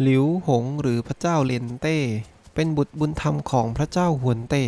หลิวหงหรือพระเจ้าเลนเต้ เป็นบุตรบุญธรรมของพระเจ้าฮวนเต้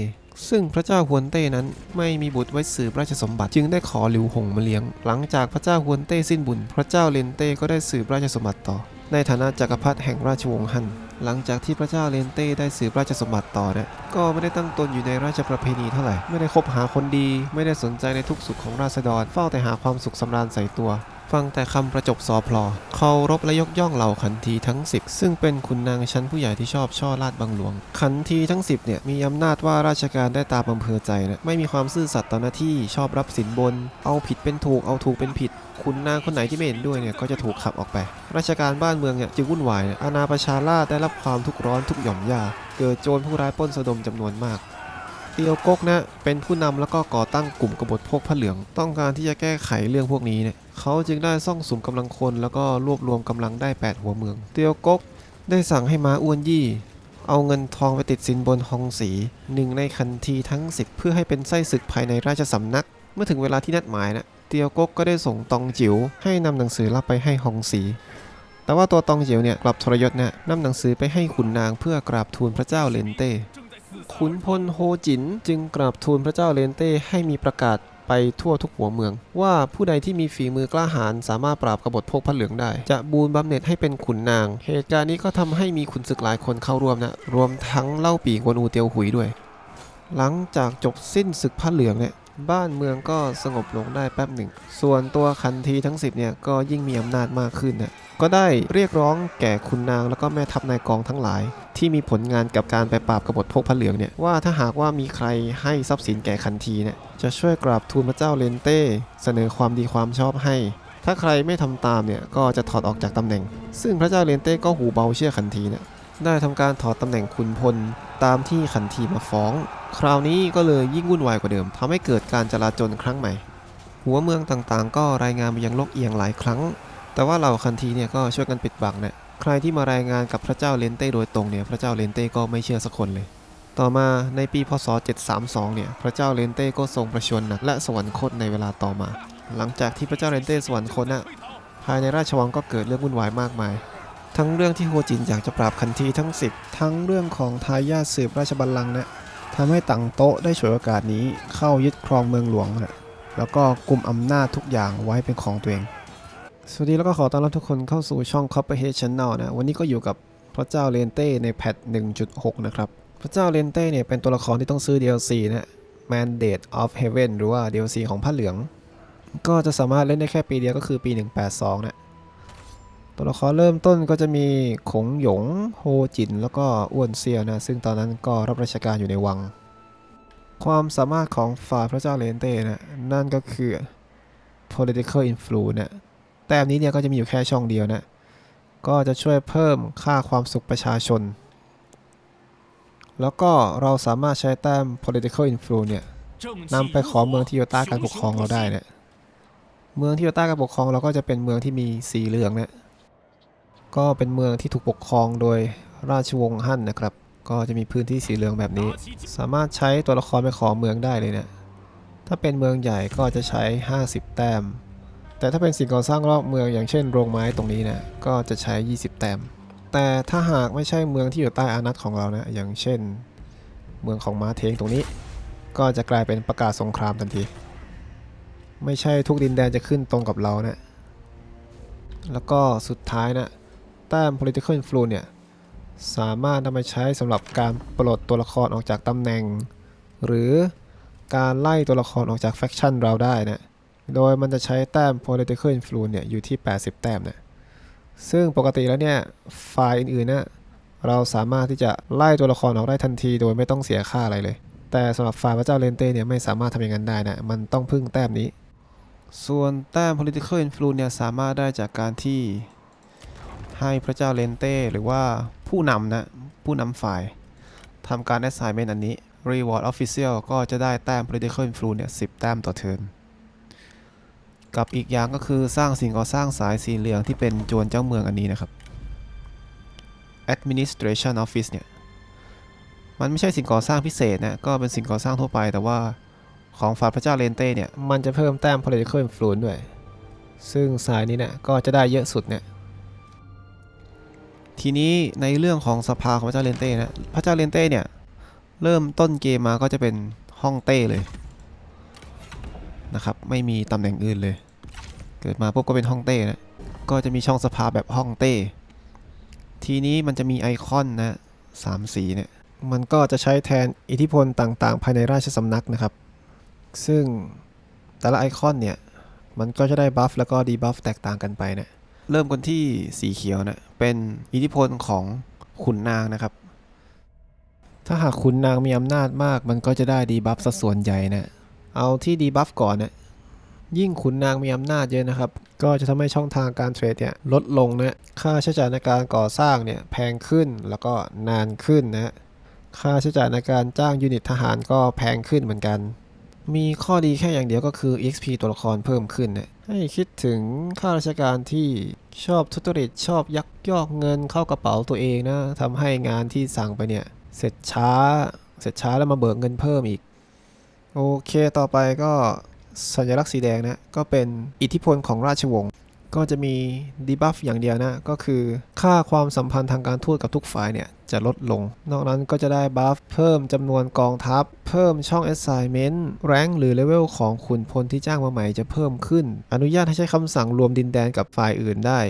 ซึ่งพระเจ้าฮวนเต้นั้นไม่มีบุตรไว้สืบราชสมบัติ จึงได้ขอหลิวหงมาเลี้ยง หลังจากพระเจ้าฮวนเต้สิ้นบุญ พระเจ้าเลนเต้ก็ได้สืบราชสมบัติต่อ ในฐานะจักรพรรดิแห่งราชวงศ์ฮั่นหลังจากที่พระเจ้าเลนเต้ได้สืบราชสมบัติต่อเนี่ยก็ไม่ได้ตั้งตนอยู่ในราชประเพณีเท่าไหร่ ไม่ได้คบหาคนดี ไม่ได้สนใจในทุกสุขของราษฎร เฝ้าแต่หาความสุขสำราญใส่ตัว ฟังแต่คำประจบสอพลอเคารพและยกย่องเหล่าขันทีทั้ง 10 ซึ่งเป็นขุนนางชั้นผู้ใหญ่ที่ชอบช่อลาดบังหลวง ขันทีทั้ง 10เนี่ยมีอำนาจว่าราชการได้ตามอำเภอใจนะไม่มีความซื่อสัตย์ต่อหน้าที่ชอบรับสินบน เอาผิดเป็นถูกเอาถูกเป็นผิดขุนนางคนไหนที่ไม่เห็นด้วยเนี่ยก็จะถูกขับออกไป ราชการบ้านเมืองเนี่ยจึงวุ่นวายนะอาณาประชาราษฎร์ได้รับความทุกข์ร้อนทุกหย่อมยาเกิดโจรผู้ร้ายปล้นสะดมจำนวนมากเตียวกกนะเป็นผู้นำแล้วก็ก่อตั้งกลุ่มกบฏพวกผ้าเหลือง ต้องการที่จะแก้ไขเรื่องพวกนี้เนี่ย เขาจึงได้ซ่องสุมกำลังคนแล้วก็รวบรวมกำลังได้ 8 หัวเมือง เตียวกกได้สั่งให้ม้าอ้วนยี่ เอาเงินทองไปติดสินบนฮองสีหนึ่งในคันทีทั้ง 10 เพื่อให้เป็นไส้ศึกภายในราชสำนัก เมื่อถึงเวลาที่นัดหมายนะเตียวกกก็ได้ส่งตองจิ๋วให้นำหนังสือรับไปให้ฮองสีแต่ว่าตัวตองจิ๋วเนี่ยกลับทรยศเนี่ยนำหนังสือไปให้ขุนนางเพื่อกราบทูลพระเจ้าเลนเต้ ขุนพลโฮจินจึงกราบทูลพระเจ้าเลนเต้ให้มีประกาศ ไปทั่วทุกหัวเมือง ว่าผู้ใดที่มีฝีมือกล้าหาญสามารถปราบกบฏพวกพระเหลืองได้ จะบูนบำเหน็จให้เป็นขุนนาง เหตุการณ์นี้ก็ทำให้มีขุนศึกหลายคนเข้าร่วมนะรวมทั้งเล่าปีกวนอูเตียวหุยด้วย หลังจากจบสิ้นศึกพระเหลืองเนี่ย บ้านเมืองก็สงบลงได้แป๊บหนึ่ง ส่วนตัวคันทีทั้ง 10เนี่ยก็ยิ่งมีอำนาจมากขึ้นนะก็ได้เรียกร้องแก่ขุนนางแล้วก็แม่ทัพนายกองทั้งหลาย ที่มีผลงานกับการไปปราบกบฏพวกพระเหลืองเนี่ยว่าถ้าหากว่ามีใครให้ทรัพย์สินแก่คันทีเนี่ยจะช่วยกราบทูลพระเจ้าเลนเต้เสนอความดีความชอบให้ ถ้าใครไม่ทำตามเนี่ยก็จะถอดออกจากตำแหน่ง ซึ่งพระเจ้าเลนเต้ก็หูเบาเชื่อคันทีเนี่ยได้ทำการถอดตำแหน่งขุนพลตามที่คันทีมาฟ้อง คราวนี้ก็เลยยิ่งวุ่นวายกว่าเดิมทำให้เกิดการจลาจลครั้งใหม่ หัวเมืองต่างๆ ก็รายงานไปยังโลกเอียงหลายครั้ง แต่ว่าเหล่าคันทีเนี่ยก็ช่วยกันปิดบังเนี่ยใครที่มารายงานกับพระเจ้าเลนเต้โดยตรงเนี่ยพระเจ้าเลนเต้ก็ไม่เชื่อสักคนเลย ต่อมาในปีพศ 732 เนี่ยพระเจ้าเลนเต้ก็ทรงประชวรหนักและสวรรคตในเวลาต่อมา หลังจากที่พระเจ้าเลนเต้สวรรคตนะภายในราชวังก็เกิดเรื่องวุ่นวายมากมายทั้งเรื่องที่โฮจินอยากจะปราบคันทีทั้ง 10 ทั้งเรื่องของทายาทสืบราชบัลลังก์นะ ทำให้ตังโต๊ะได้ฉวยโอกาสนี้เข้ายึดครองเมืองหลวงนะแล้วก็กลุ่มอำนาจทุกอย่างไว้เป็นของตัวเอง สวัสดีแล้วก็ขอต้อนรับทุกคนเข้าสู่ช่อง Copperhead Channel นะ วันนี้ก็อยู่กับพระเจ้าเลนเต้ในแพท 1.6 นะครับ พระเจ้าเลนเต้เนี่ยเป็นตัวละครที่ต้องซื้อ DLC นะ Mandate of Heaven หรือว่า DLC ของผ้าเหลือง ก็จะสามารถเล่นได้แค่ปีเดียวก็คือปี 182นะ ตัวละครเริ่มต้นก็จะมีขงหยง โฮจิน แล้วก็อ้วนเซียนะ ซึ่งตอนนั้นก็รับราชการอยู่ในวัง ความสามารถของฝ่ายพระเจ้าเลนเต้นะ นั่นก็คือ political influence นะแต้มนี้เนี่ยก็จะมีอยู่แค่ช่องเดียวนะ ก็จะช่วยเพิ่มค่าความสุขประชาชน แล้วก็เราสามารถใช้แต้ม political influence เนี่ยนำไปขอเมืองที่โยต้าการปกครองเราได้เนะี่ยเมืองที่โยต้าการปกครองเราก็จะเป็นเมืองที่มีสีเหลืองเนี่ย ก็เป็นเมืองที่ถูกปกครองโดยราชวงศ์ฮั่นนะครับ ก็จะมีพื้นที่สีเหลืองแบบนี้ สามารถใช้ตัวละครไปขอเมืองได้เลยเนะี่ยถ้าเป็นเมืองใหญ่ก็จะใช้ 50 แต้ม แต่ถ้าเป็นสิ่งก่อสร้างรอบเมืองอย่างเช่นโรงไม้ตรงนี้นะก็จะใช้ 20 แต้ม แต่ถ้าหากไม่ใช่เมืองที่อยู่ใต้อานัตของเรานะอย่างเช่น เมืองของม้าเทงตรงนี้ ก็จะกลายเป็นประกาศสงครามทันที ไม่ใช่ทุกดินแดนจะขึ้นตรงกับเรานะแล้วก็สุดท้ายนะ แต้ม political influence เนี่ย สามารถนำไปใช้สำหรับการปลดตัวละครออกจากตำแหน่ง หรือการไล่ตัวละครออกจากแฟคชั่นเราได้นะ โดยมันจะใช้แต้ม political influence เนี่ย อยู่ที่ 80 แต้มนะ ซึ่งปกติแล้วเนี่ยไฟล์อื่นๆนะเราสามารถที่จะไล่ตัวละครออกได้ทันทีโดยไม่ต้องเสียค่าอะไรเลย แต่สำหรับไฟล์พระเจ้าเลนเต้เนี่ยไม่สามารถทำอย่างนั้นได้นะ มันต้องพึ่งแต้มนี้ ส่วนแต้ม political influence เนี่ยสามารถได้จากการที่ ให้พระเจ้าเลนเต้หรือว่าผู้นำนะ ผู้นำฝ่ายทำการ assignment อันนี้ reward official ก็จะได้แต้ม political influence เนี่ย10 แต้มต่อเทิร์นกับอีกอย่างก็คือสร้างสิ่งก่อสร้างสายสีเหลืองที่เป็นจวนเจ้าเมืองอันนี้นะครับ administration office เนี่ย มันไม่ใช่สิ่งก่อสร้างพิเศษนะ ก็เป็นสิ่งก่อสร้างทั่วไป แต่ว่าของฝ่ายพระเจ้าเลนเต้เนี่ย มันจะเพิ่มแต้ม political influence ด้วย ซึ่งสายนี้เนี่ยก็จะได้เยอะสุดเนี่ย ทีนี้ในเรื่องของสภาของพระเจ้าเลนเต้นะพระเจ้าเลนเต้เนี่ยเริ่มต้นเกมมาก็จะเป็นห้องเต้เลยนะครับไม่มีตำแหน่งอื่นเลย เกิดมาปุ๊บก็เป็นห้องเต้นะก็จะมีช่องสภาแบบห้องเต้ ทีนี้มันจะมีไอคอนนะสามสีเนี่ยมันก็จะใช้แทนอิทธิพลต่างๆ ภายในราชสำนักนะครับ ซึ่งแต่ละไอคอนเนี่ย มันก็จะได้บัฟแล้วก็ดีบัฟแตกต่างกันไปนะ เริ่มกันที่สีเขียวนะเป็นอิทธิพลของขุนนางนะครับ ถ้าหากขุนนางมีอำนาจมาก มันก็จะได้ดีบัฟสัดส่วนใหญ่นะเอาที่ดีบัฟก่อนนะยิ่งขุนนางมีอำนาจเยอะนะครับ ก็จะทำให้ช่องทางการเทรดเนี่ยลดลงนะค่าใช้จ่ายในการก่อสร้างเนี่ยแพงขึ้นแล้วก็นานขึ้นนะค่าใช้จ่ายในการจ้างยูนิตทหารก็แพงขึ้นเหมือนกัน มีข้อดีแค่อย่างเดียวก็คือ XP ตัวละครเพิ่มขึ้นนะให้คิดถึงข้าราชการที่ชอบทุจริตชอบยักยอกเงินเข้ากระเป๋าตัวเองนะทำให้งานที่สั่งไปเนี่ย เสร็จช้า เสร็จช้าแล้วมาเบิกเงินเพิ่มอีก โอเคต่อไปก็สัญลักษณ์สีแดงนะ ก็เป็นอิทธิพลของราชวงศ์ ก็จะมีดีบัฟอย่างเดียวนะ ก็คือค่าความสัมพันธ์ทางการทูตกับทุกฝ่ายเนี่ย จะลดลง นอกนั้นก็จะได้บัฟเพิ่มจำนวนกองทัพ เพิ่มช่อง assignment แรงหรือเลเวลของขุนพลที่จ้างมาใหม่จะเพิ่มขึ้น อนุญาตให้ใช้คำสั่งรวมดินแดนกับฝ่ายอื่นได้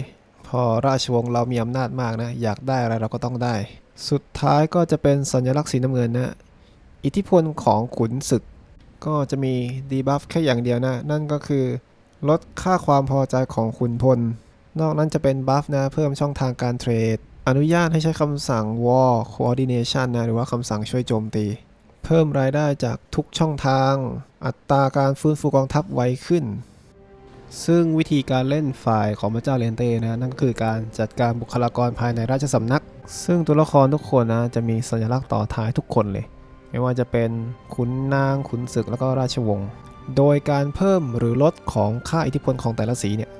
พอราชวงศ์เรามีอำนาจมากนะ อยากได้อะไรเราก็ต้องได้ สุดท้ายก็จะเป็นสัญลักษณ์สีน้ำเงินนะ อิทธิพลของขุนศึก ก็จะมีดีบัฟแค่อย่างเดียวนะ นั่นก็คือ ลดค่าความพอใจของขุนพล นอกนั้นจะเป็นบัฟนะเพิ่มช่องทางการเทรด อนุญาตให้ใช้คำสั่ง war coordination นะหรือว่าคำสั่งช่วยโจมตี เพิ่มรายได้จากทุกช่องทาง อัตราการฟื้นฟูกองทัพไวขึ้น ซึ่งวิธีการเล่นฝ่ายของพระเจ้าเลนเต้นะนั่นคือการจัดการบุคลากรภายในราชสำนัก ซึ่งตัวละครทุกคนนะจะมีสัญลักษณ์ต่อท้ายทุกคนเลยไม่ว่าจะเป็นขุนนางขุนศึกแล้วก็ราชวงศ์ โดยการเพิ่มหรือลดของค่าอิทธิพลของแต่ละสีเนี่ย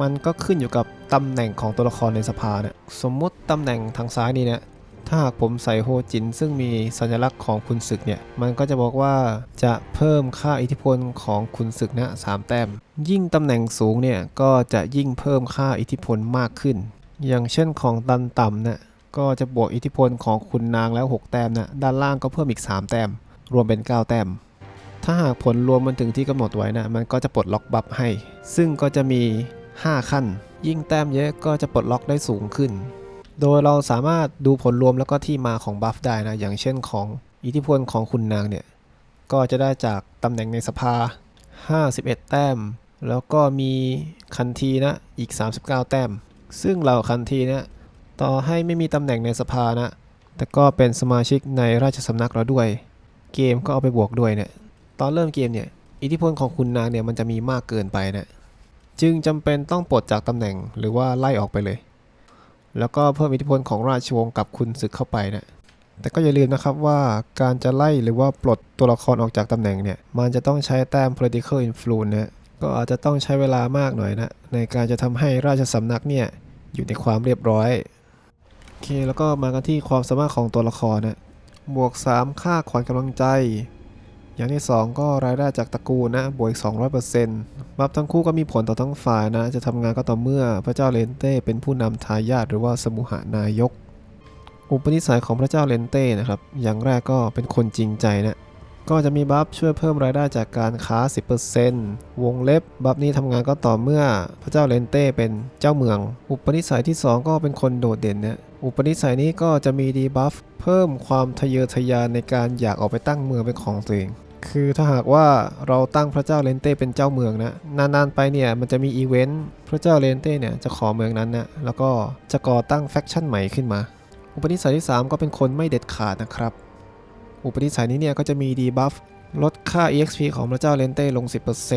มันก็ขึ้นอยู่กับตำแหน่งของตัวละครในสภาเนี่ยสมมุติตำแหน่งทางซ้ายนี่เนี่ยถ้าหากผมใส่โฮจินซึ่งมีสัญลักษณ์ของขุนศึกเนี่ย มันก็จะบอกว่าจะเพิ่มค่าอิทธิพลของขุนศึกนะสามแต้ม ยิ่งตำแหน่งสูงเนี่ย ก็จะยิ่งเพิ่มค่าอิทธิพลมากขึ้น อย่างเช่นของตันต่ำเนี่ยก็จะบวกอิทธิพลของขุนนางแล้ว 6 แต้มนะด้านล่างก็เพิ่มอีก 3 แต้ม รวมเป็น 9 แต้ม ถ้าหากผลรวมมันถึงที่กำหนดไว้นะ มันก็จะปลดล็อกบัฟให้ ซึ่งก็จะมี 5 ขั้น ยิ่งแต้มเยอะก็จะปลดล็อกได้สูงขึ้น โดยเราสามารถดูผลรวมแล้วก็ที่มาของบัฟได้นะ อย่างเช่นของอิทธิพลของคุณนางเนี่ย ก็จะได้จากตำแหน่งในสภา 51 แต้ม แล้วก็มีคันทีนะ อีก 39 แต้ม ซึ่งเหล่าคันทีนี่ยต่อให้ไม่มีตำแหน่งในสภานะ แต่ก็เป็นสมาชิกในราชสำนักเราด้วย เกมก็เอาไปบวกด้วยเนี่ย ตอนเริ่มเกมเนี่ย อิทธิพลของคุณนางเนี่ยมันจะมีมากเกินไปนะ จึงจำเป็นต้องปลดจากตำแหน่งหรือว่าไล่ออกไปเลย แล้วก็เพิ่มอิทธิพลของราชวงศ์กับคุณศึกเข้าไปนะ แต่ก็อย่าลืมนะครับว่าการจะไล่หรือว่าปลดตัวละครออกจากตำแหน่งเนี่ย มันจะต้องใช้แต้ม political influence นะ ก็อาจจะต้องใช้เวลามากหน่อยนะ ในการจะทำให้ราชสำนักเนี่ยอยู่ในความเรียบร้อยโอเคแล้วก็มากันที่ความสามารถของตัวละครนะบวก 3 ค่าขวัญกำลังใจ อย่างที่ 2 ก็รายได้จากตระกูลนะบวกอีก200%บัฟทั้งคู่ก็มีผลต่อทั้งฝ่ายนะ จะทำงานก็ต่อเมื่อพระเจ้าเลนเต้เป็นผู้นำทายาทหรือว่าสมุหานายก อุปนิสัยของพระเจ้าเลนเต้นะครับ อย่างแรกก็เป็นคนจริงใจนะก็จะมีบัฟช่วยเพิ่มรายได้จากการค้า 10%วงเล็บบัฟนี้ทำงานก็ต่อเมื่อพระเจ้าเลนเต้เป็นเจ้าเมือง อุปนิสัยที่ 2 ก็เป็นคนโดดเด่นนะอุปนิสัยนี้ก็จะมีดีบัฟเพิ่มความทะเยอทะยานในการอยากออกไปตั้งเมืองเป็นของตัวเอง คือถ้าหากว่าเราตั้งพระเจ้าเลนเต้เป็นเจ้าเมืองนะนานๆไปเนี่ยมันจะมีอีเวนต์พระเจ้าเลนเต้เนี่ยจะขอเมืองนั้นนะแล้วก็จะก่อตั้งแฟคชั่นใหม่ขึ้นมา อุปนิสัยที่ 3 ก็เป็นคนไม่เด็ดขาดนะครับ อุปนิสัยนี้เนี่ยก็จะมีดีบัฟลดค่า EXP ของพระเจ้าเลนเต้ลง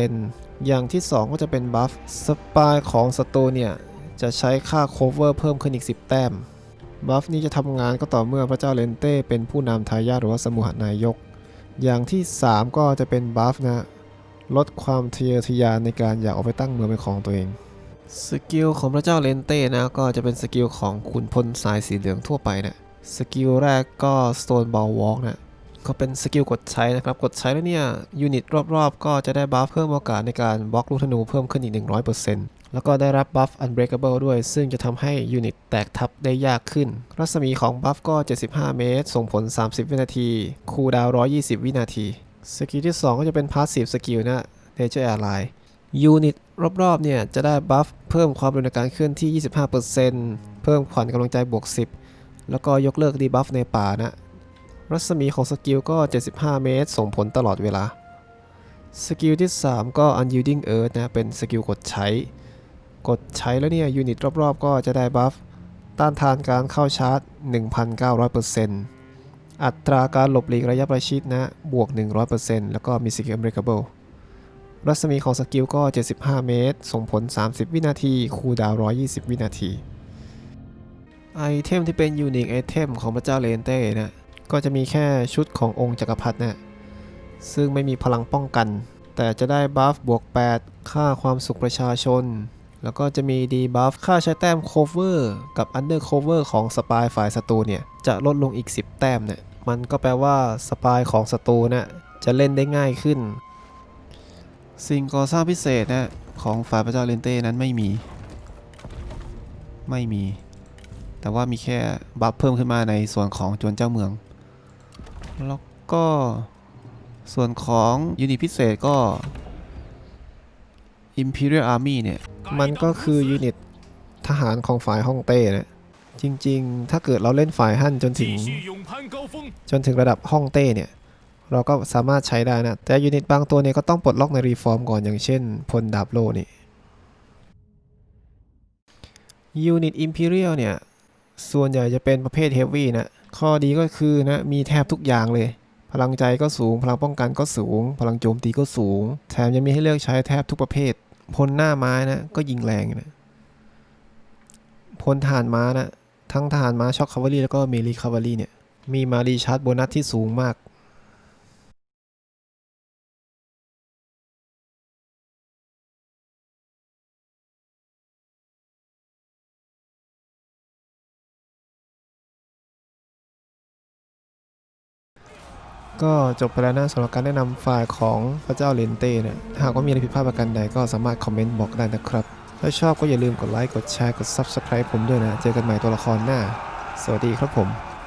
10%อย่างที่ 2 ก็จะเป็นบัฟสปายของศัตรูเนี่ยจะใช้ค่า cover เพิ่มขึ้นอีก 10 แต้มบัฟนี้จะทำงานก็ต่อเมื่อพระเจ้าเลนเต้เป็นผู้นำทายาทหรือว่าสมุหนายก อย่างที่ 3 ก็จะเป็นบัฟนะลดความทะเยอทะยานในการอยากออกไปตั้งเมืองเป็นของตัวเองสกิลของพระเจ้าเลนเต้นะก็จะเป็นสกิลของขุนพลสายสีเหลืองทั่วไปนะสกิลแรกก็ Stone Ball Walk นะก็เป็นสกิลกดใช้นะครับ กดใช้แล้วเนี่ย ยูนิตรอบๆ ก็จะได้บัฟเพิ่มโอกาสในการบล็อกลูกธนูเพิ่มขึ้นอีก 100% แล้วก็ได้รับบัฟ Unbreakable ด้วย ซึ่งจะทำให้ยูนิตแตกทับได้ยากขึ้น รัศมีของบัฟก็ 75 เมตร ส่งผล 30 วินาที คูลดาวน์120 วินาที สกิลที่ 2 ก็จะเป็น Passive สกิลนะ Nature Ally ยูนิตรอบๆ เนี่ย จะได้บัฟเพิ่มความเร็วในการเคลื่อนที่ 25%เพิ่มขวัญกำลังใจบวก 10 แล้วก็ยกเลิกดีบัฟในป่านะ รัศมีของสกิลก็ 75 เมตร ส่งผลตลอดเวลา สกิลที่ 3 ก็ Unyielding Earth นะ เป็นสกิลกดใช้ กดใช้แล้วเนี่ยยูนิตรอบๆ ก็จะได้บัฟต้านทานการเข้าชาร์จ 1,900%อัตราการหลบหลีกระยะประชิดนะบวก 100%แล้วก็มีสกิล Unbreakable รัศมีของสกิลก็ 75 เมตร ส่งผล 30 วินาที คูลดาว 120 วินาที ไอเทมที่เป็นยูนิคไอเทมของพระเจ้าเลนเต้นะ ก็จะมีแค่ชุดขององค์จักรพรรดินะซึ่งไม่มีพลังป้องกัน แต่จะได้บัฟบวก 8 ค่าความสุขประชาชน แล้วก็จะมีดีบัฟค่าใช้แต้ม cover กับ under cover ของสปายฝ่ายศัตรูเนี่ย จะลดลงอีก 10 แต้มเนี่ย มันก็แปลว่าสปายของศัตรูน่ะจะเล่นได้ง่ายขึ้น สิ่งก่อสร้างพิเศษนะของฝ่ายพระเจ้าเลนเต้นั้นไม่มี ไม่มี แต่ว่ามีแค่บัฟเพิ่มขึ้นมาในส่วนของจวนเจ้าเมือง แล้วก็ส่วนของยูนิตพิเศษก็ Imperial Army เนี่ย มันก็คือยูนิตทหารของฝ่ายฮ่องเต้นะ จริงๆ ถ้าเกิดเราเล่นฝ่ายฮั่นจนถึง จนถึงระดับฮ่องเต้เนี่ย เราก็สามารถใช้ได้นะ แต่ยูนิตบางตัวเนี่ยก็ต้องปลดล็อกในรีฟอร์มก่อนอย่างเช่นพลดาบโลนี่ยูนิตอิมพีเรียลเนี่ย ส่วนใหญ่จะเป็นประเภทเฮฟวี่นะ ข้อดีก็คือนะ มีแทบทุกอย่างเลย พลังใจก็สูง พลังป้องกันก็สูง พลังโจมตีก็สูง แถมยังมีให้เลือกใช้แทบทุกประเภท พลหน้าไม้นะก็ยิงแรงนะพลทหารม้านะทั้งทหารม้าช็อคคาวารีแล้วก็เมลีคาวารีเนี่ยมีมารีชาร์จโบนัสที่สูงมาก ก็จบไปแล้วนะสำหรับการแนะนำไฟล์ของพระเจ้าเลนเต้นะหากว่ามีอะไรผิดพลาดประการใดก็สามารถคอมเมนต์บอกได้นะครับ ถ้าชอบก็อย่าลืมกดไลค์กดแชร์กด Subscribe ผมด้วยนะ เจอกันใหม่ตัวละครหน้า สวัสดีครับผม